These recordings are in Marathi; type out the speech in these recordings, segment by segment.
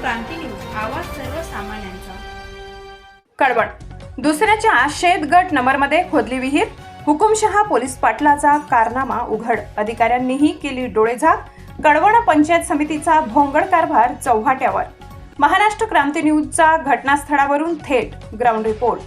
क्रांती न्यूज आवाज सर्वसामान्यांचा. कळवण दुसऱ्याच्या शेतगट नंबरमध्ये खोदली विहीर. हुकुमशहा पोलीस पाटलाचा कारनामा उघड. अधिकाऱ्यांनीही केली डोळेझाक. कळवण पंचायत समितीचा भोंगड कारभार चौहाट्यावर. महाराष्ट्र क्रांती न्यूजचा घटनास्थळावरून थेट ग्राउंड रिपोर्ट.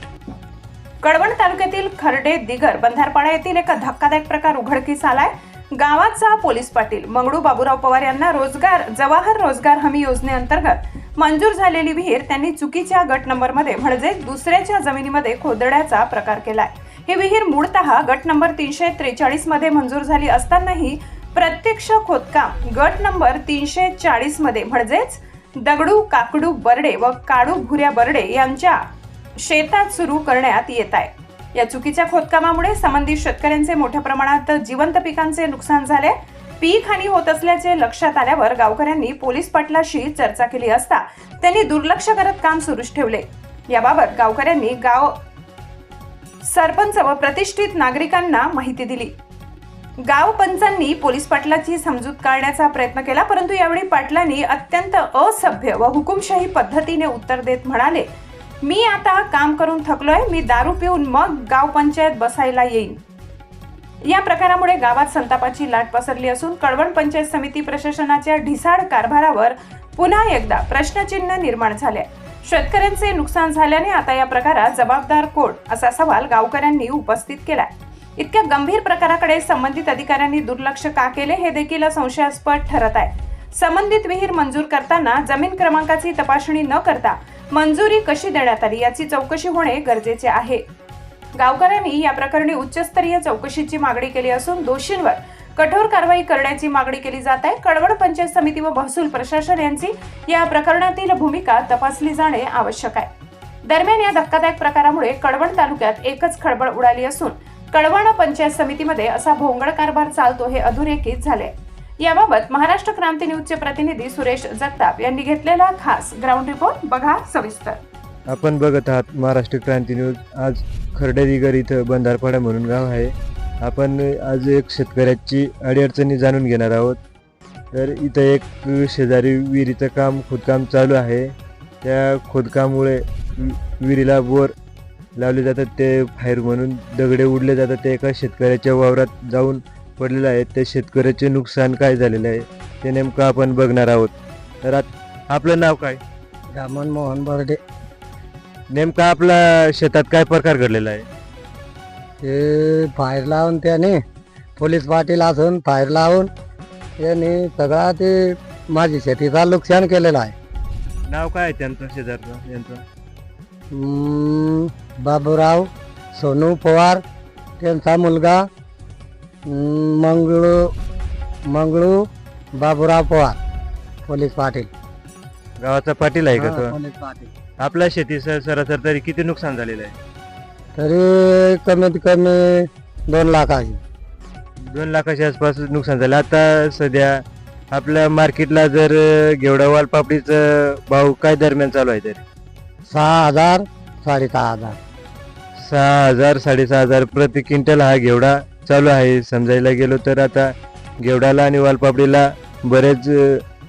कळवण तालुक्यातील खर्डे दिगर बंधारपाडा येथील एक धक्कादायक प्रकार उघडकीस आलाय. गावाचा पोलीस पाटील मंगळू बाबूराव पवार यांना रोजगार जवाहर रोजगार हमी योजनेअंतर्गत मंजूर झालेली विहीर त्यांनी चुकीच्या गट नंबरमध्ये म्हणजे दुसऱ्याच्या जमिनीमध्ये खोदण्याचा प्रकार केलाय. ही विहीर मूळतः गट नंबर तीनशे त्रेचाळीसमध्ये मंजूर झाली असतानाही प्रत्यक्ष खोदकाम गट नंबर तीनशे चाळीसमध्ये म्हणजेच दगडू काकडू बर्डे व काडू भुऱ्या बर्डे यांच्या शेतात सुरू करण्यात येत आहे. या चुकीच्या खोदकामामुळे संबंधित शेतकऱ्यांचे मोठ्या प्रमाणात जिवंत पिकांचे नुकसान झाले. पीक हानी होत असल्याचे लक्षात आल्यावर गावकऱ्यांनी पोलीस पाटलाशी चर्चा केली असता त्यांनी दुर्लक्ष करत काम सुरूच ठेवले. याबाबत गावकऱ्यांनी गाव सरपंच व प्रतिष्ठित नागरिकांना माहिती दिली. गाव पंचांनी पोलीस पाटलाची समजूत काढण्याचा प्रयत्न केला परंतु यावेळी पाटलांनी अत्यंत असभ्य व हुकुमशाही पद्धतीने उत्तर देत म्हणाले मी आता काम करून थकलोय मी दारू पिऊन मग गाव पंचायत बसायला येईन. या प्रकारामुळे गावात संतापाची लाट पसरली असून कळवण पंचायत समिती प्रशासनाच्या ढिसाळ कारभारावर पुन्हा एकदा प्रश्नचिन्ह निर्माण झाले शेतकऱ्यांचे नुकसान झाल्याने आता या प्रकारात जबाबदार कोण असा सवाल गावकऱ्यांनी उपस्थित केला इतक्या गंभीर प्रकाराकडे संबंधित अधिकाऱ्यांनी दुर्लक्ष का केले हे देखील संशयास्पद ठरत आहे. संबंधित विहीर मंजूर करताना जमीन क्रमांकाची तपासणी न करता मंजुरी कशी देण्यात आली याची चौकशी होणे गरजेचे आहे. गावकऱ्यांनी या प्रकरणी उच्चस्तरीय चौकशीची मागणी केली असून दोषींवर कठोर कारवाई करण्याची मागणी केली जात आहे. कळवण पंचायत समिती व महसूल प्रशासन यांची या प्रकरणातील भूमिका तपासली जाणे आवश्यक आहे. दरम्यान या धक्कादायक प्रकारामुळे कळवण तालुक्यात एकच खळबळ उडाली असून कळवण पंचायत समितीमध्ये असा भोंगळ कारभार चालतो हे अधोरेखित झाले याबाबत महाराष्ट्र क्रांती न्यूजचे प्रतिनिधी सुरेश जगताप यांनी घेतलेला खास ग्राउंड रिपोर्ट बघा सविस्तर. आपण बघत आहात महाराष्ट्र क्रांती न्यूज. आज खरडेदिगर इथं बंधारपाडा म्हणून गाव आहे. आपण आज एक शेतकऱ्याची अडीअडचणी जाणून घेणार आहोत. तर इथं एक शेजारी विहिरीचं काम खोदकाम चालू आहे. त्या खोदकामुळे वि- विहिरीला बोर लावले जातात ते फायर म्हणून दगडे उडले जातात ते एका शेतकऱ्याच्या वावरात जाऊन पडलेलं आहे त्या शेतकऱ्याचे नुकसान काय झालेलं आहे ते नेमकं आपण बघणार आहोत. तर आत- आपलं नाव काय? रामन मोहन बर्डे. नेमका आपला शेतात काय प्रकार घडलेला आहे? हे फायर लावून त्याने पोलीस पाटील असून फायर लावून त्याने सगळा ते माझी शेतीचा नुकसान केलेलं आहे. नाव काय आहे त्यांचं शेजारचं यांचं? हम्म, बाबूराव सोनू पवार त्यांचा मुलगा मंगळू मंगळू बाबूराव पवार पोलीस पाटील. गावाचा पाटील आहे का तो? पोलीस पाटील. आपल्या शेती सरासर तरी किती नुकसान झालेलं आहे? तरी कमीत कमी दोन लाख आहे दोन लाखाच्या आसपास नुकसान झालं. आता सध्या आपल्या मार्केटला जर घेवडा वालपापडीचं भाव काय दरम्यान चालू आहे तरी? सहा हजार साडेसहा हजार. सहा हजार साडेसहा हजार प्रति क्विंटल हा घेवडा चालू आहे. समजायला गेलो तर आता घेवडाला आणि वालपापडीला बरेच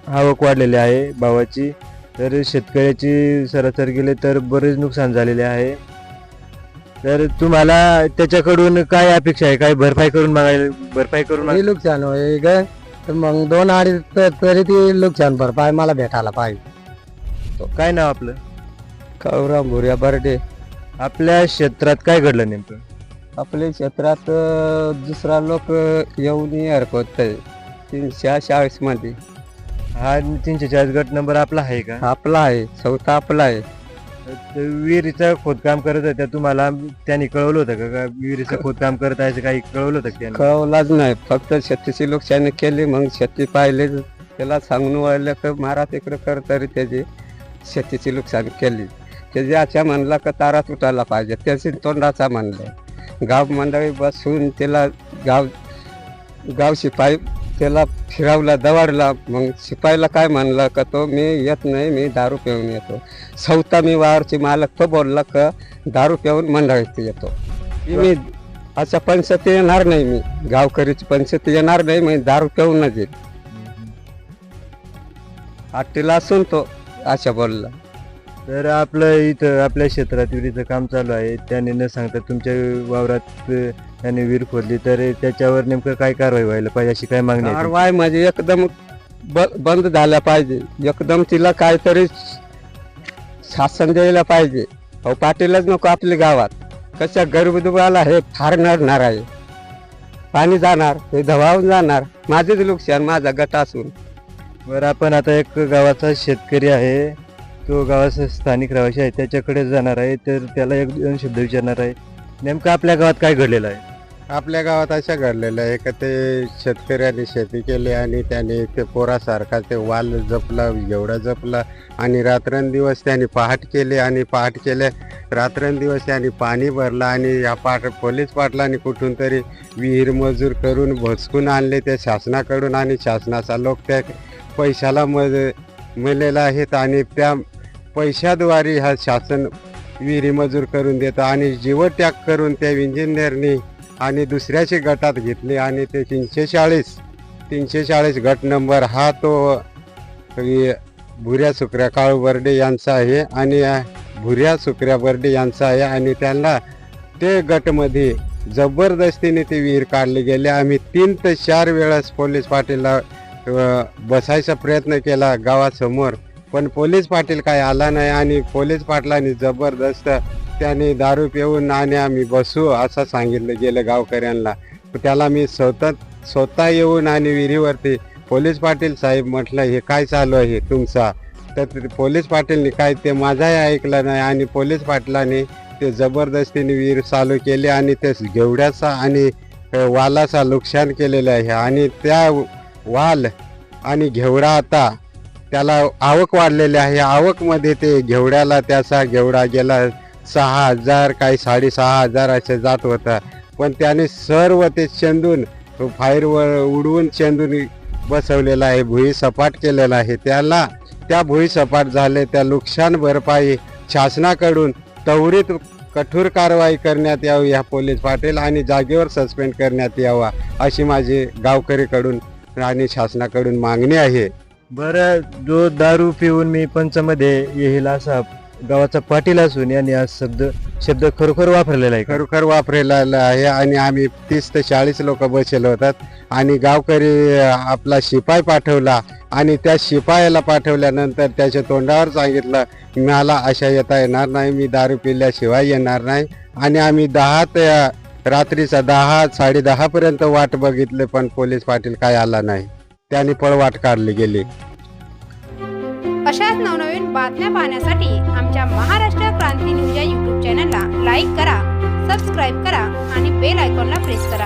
आवक वाढलेली आहे भावाची. तर शेतकऱ्याची सरासर गेले तर बरेच नुकसान झालेले आहे. तर तुम्हाला त्याच्याकडून काय अपेक्षा आहे? काय भरपाई करून मागायला भरपाई करून नुकसान होय ग. तर मग दोन अडीच त- तरी ती नुकसान भरपाई मला भेटायला पाहिजे. काय नाव आपलं? कौराम भुऱ्या बर्डे. आपल्या क्षेत्रात काय घडलं नेमकं? आपल्या क्षेत्रात दुसरा लोक येऊन हरकत तीनशे चाळीसमध्ये हा तीनशे चाळीस गट नंबर आपला आहे का? आपला आहे. चौथा आपला आहे. तर विहिरीचं खोदकाम करत होत्या तुम्हाला. त्यांनी कळवलं होतं का? का विहिरीचं खोदकाम करत आहे असं काही कळवलं होतं का त्यांनी? कळवलाच नाही. फक्त शेतीची नुकसान केली. मग शेती पाहिले. त्याला सांगून वळलं तर मारा तिकडं कर तरी त्याची शेतीची नुकसान केली. त्याची अच्छा म्हणला का तारा तुटायला पाहिजे. त्याची तोंडाचा म्हणलं. गाव मंडळी बसून त्याला गाव गाव शिपाई त्याला फिरवला दवाडला मग शिपाईला काय म्हणलं का तो मी येत नाही मी दारू पिऊन येतो चौथा मी वावरची मालक तो बोलला का दारू पिऊन मंडळीत येतो मी अशा पंचायती येणार नाही मी गावकरीची पंचायती येणार नाही मी दारू पिऊनच येईल आटीला असून तो अशा बोलला तर आपलं इथं आपल्या क्षेत्रात विहिरीचं काम चालू आहे. त्याने न सांगता तुमच्या वावरात त्याने विहीर खोदली. तर त्याच्यावर नेमकं काय कारवाई व्हायला पाहिजे अशी काय मागणी आहे? कारवाई म्हणजे एकदम ब- बंद झाल्या पाहिजे. एकदम तिला काहीतरी शासन द्यायला पाहिजे. अहो पाटीलच नको आपल्या गावात. कशा गरीबदुबाला हे फार नडणार आहे. पाणी जाणार हे धवावून जाणार. माझेच नुकसान माझा गट असून. बरं आपण आता एक गावाचा शेतकरी आहे. तो गावाचा स्थानिक रहिवासी आहे त्याच्याकडे जाणार आहे तर त्याला एक दोन शब्द विचारणार आहे. नेमकं आपल्या गावात काय घडलेलं आहे? आपल्या गावात अशा घडलेलं आहे का ते शेतकऱ्याने शेती केली आणि त्याने ते पोरासारखा ते वाल जपला एवढा जपला आणि रात्रंदिवस त्याने पहाट केली आणि पहाट केले रात्रंदिवस त्यांनी पाणी भरलं आणि या पाट पोलीस पाटलांनी कुठून तरी विहीर मजूर करून भचकून आणले ते शासनाकडून आणि शासनाचा लोक त्या पैशाला मज मिळलेला आहेत आणि त्या पैशाद्वारे हा शासन विहिरी मजूर करून देतं आणि जीवत्याग करून त्या इंजिनियरनी आणि दुसऱ्याचे गटात घेतली आणि ते तीनशे चाळीस तीनशे चाळीस गट नंबर हा तो भुऱ्या सुकऱ्या काळू बर्डे यांचा आहे आणि भुऱ्या सुकऱ्या बर्डे यांचा आहे आणि त्यांना ते गटमध्ये जबरदस्तीने ती विहीर काढली गेली. आम्ही तीन ते चार वेळेस पोलीस पाटीलला बसायचा प्रयत्न केला गावासमोर. पण पोलीस पाटील काय आला नाही आणि पोलीस पाटलांनी जबरदस्त त्याने दारू पिऊन आणि आम्ही बसू असं सांगितलं गेलं गावकऱ्यांना. त्याला मी स्वतः स्वतः येऊन आणि विहिरीवरती पोलीस पाटील साहेब म्हटलं हे काय चालू आहे तुमचा? तर पोलीस पाटीलनी काय ते माझाही ऐकलं नाही आणि पोलीस पाटलाने ते जबरदस्तीने विहीर चालू केली आणि ते घेवड्याचा आणि वालाचा नुकसान केलेलं आहे. आणि त्या वाल आणि घेवडा आता त्याला आवक वाढलेली आहे. आवकमध्ये ते घेवड्याला त्याचा घेवडा गेला सहा हजार काही साडेसहा हजार असे जात होता. पण त्याने सर्व ते चेंदून फायरवर उडवून चेंदून बसवलेला आहे भुई सपाट केलेला आहे. त्याला त्या भुई सपाट झाले त्या नुकसान भरपाई शासनाकडून त्वरित कठोर कारवाई करण्यात यावी ह्या पोलीस पाटील आणि जागेवर सस्पेंड करण्यात यावा अशी माझी गावकरीकडून आणि शासनाकडून मागणी आहे बरं जो दारू पिऊन मी पंचमध्ये येईल असा गावाचा पाटील असून यांनी हा शब्द शब्द खरोखर वापरलेला आहे? खरोखर वापरलेला आहे आणि आम्ही तीस ते चाळीस लोक बसले होतात आणि गावकरी आपला शिपाई पाठवला आणि त्या शिपायाला पाठवल्यानंतर त्याच्या तोंडावर सांगितलं मला अशा येता येणार नाही मी दारू पिल्याशिवाय येणार नाही आणि आम्ही दहा ते रात्रीचा दहा साडेदहापर्यंत वाट बघितले पण पोलीस पाटील काय आला नाही. त्याने पळवाट काढली गेली. अशाच नवनवीन बातम्या पाहण्यासाठी आमच्या महाराष्ट्र क्रांती न्यूज या यूट्यूब चॅनलला लाईक करा सबस्क्राईब करा आणि बेल आयकॉनला प्रेस करा.